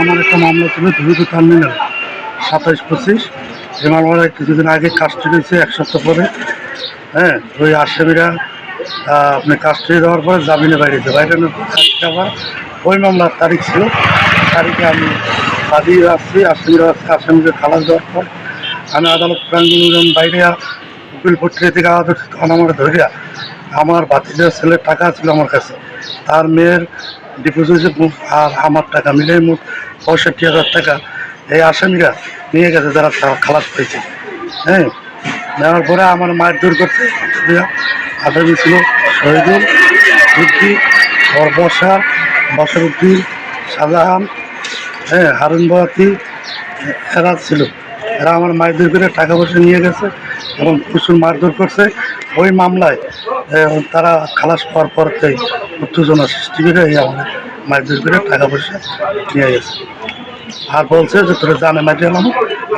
আমার একটা মামলা ছিল দ্রুত টার্মিনাল সাতাইশ পঁচিশ। যে মামলাটা কিছুদিন আগে কাস্টডি হয়েছে এক সপ্তাহ পরে। হ্যাঁ ওই আসামিরা আপনি কাস্টডি দেওয়ার পরে জামিনে বাইরেছে আজকে আবার ওই মামলার তারিখ ছিল। তারিখে আমি বাদী আসছি, আসামিরা আসছে, আসামিকে খালাস দেওয়ার পর আমি আদালত প্রাঙ্গণ বাইরে উকিল পত্রিকা থেকে আদালত আমার ধরিয়া আমার বাতিজার ছেলের টাকা ছিল আমার কাছে। তার মেয়ের ডিপোজিট আর আমার টাকা মিলে মোট পঁয়ষট্টি হাজার টাকা। এই আসামিরা নিয়ে গেছে যারা খালাস পেয়েছে। হ্যাঁ? নেওয়ার পরে আমার মায়ের দূর করতে আসামি ছিল শহীদুল রুদ্দি বরবসার বসরুদ্দিন, শাহজাহান হ্যাঁ হারুন বাতি এরা ছিল। এরা আমার মারধর করে টাকা পয়সা নিয়ে গেছে এবং প্রচুর মারধর করছে। ওই মামলায় তারা খালাস পাওয়ার পর থেকে উত্তেজনা সৃষ্টি করে এই আমাদের মারধর করে টাকা পয়সা নিয়ে গেছে। আর বলছে যে, তোরা জানে মাটি এলাম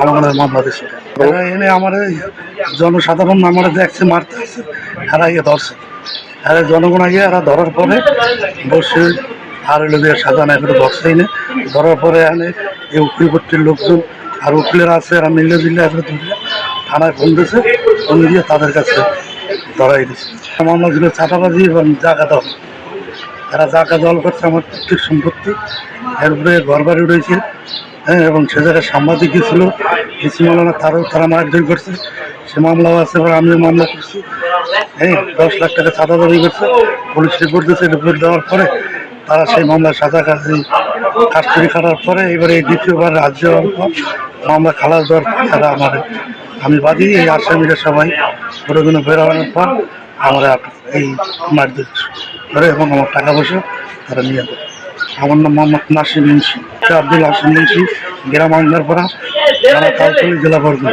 আমার মামলা দিচ্ছে এনে আমার জনসাধারণ আমার দেখছে, মারতে আসছে, এরা গিয়ে ধরছে। আর জনগণ আগে, এরা ধরার পরে বসে আর যে সাজানো করে ধরছে এনে ধরার পরে এনে এই উকিলপট্টির লোকজন আর উকিলের আছে, এরা মিলে দিলে ধরলে থানায় ফোন দিয়েছে, ফোন দিয়ে তাদের কাছে ধরাই দিচ্ছে মামলা ছিল চাটাবাজি এবং জায়গা দল এরা জায়গা দল করছে আমার প্রত্যেক সম্পত্তি এরপরে ঘর বাড়ি উঠেছে হ্যাঁ এবং সে জায়গায় সাংবাদিক ছিল এসি মামলা তারও, তারা মারধর করছে। সে মামলাও আছে এবার আমিও মামলা করছি। হ্যাঁ দশ লাখ টাকা চাঁদা দাবি করছে, পুলিশ রিপোর্ট দিয়েছে রিপোর্ট দেওয়ার পরে তারা সেই মামলার সাজা কাজে কাস্টডি খাটার পরে এবারে দ্বিতীয়বার রাজ্য মামলা খালাস দেওয়ার তারা আমার, আমি বাদী এই আসামিরা সবাই ওরগুলো বেরোনোর পর আমরা এই মারধর করে এবং আমার টাকা পয়সা তারা নিয়ে যায় আমার নাম মোহাম্মদ নাসির মুন্সি আব্দুল হাসিম মুন্সি, গ্রাম আঙ্গারপাড়া জেলা বরগুনা।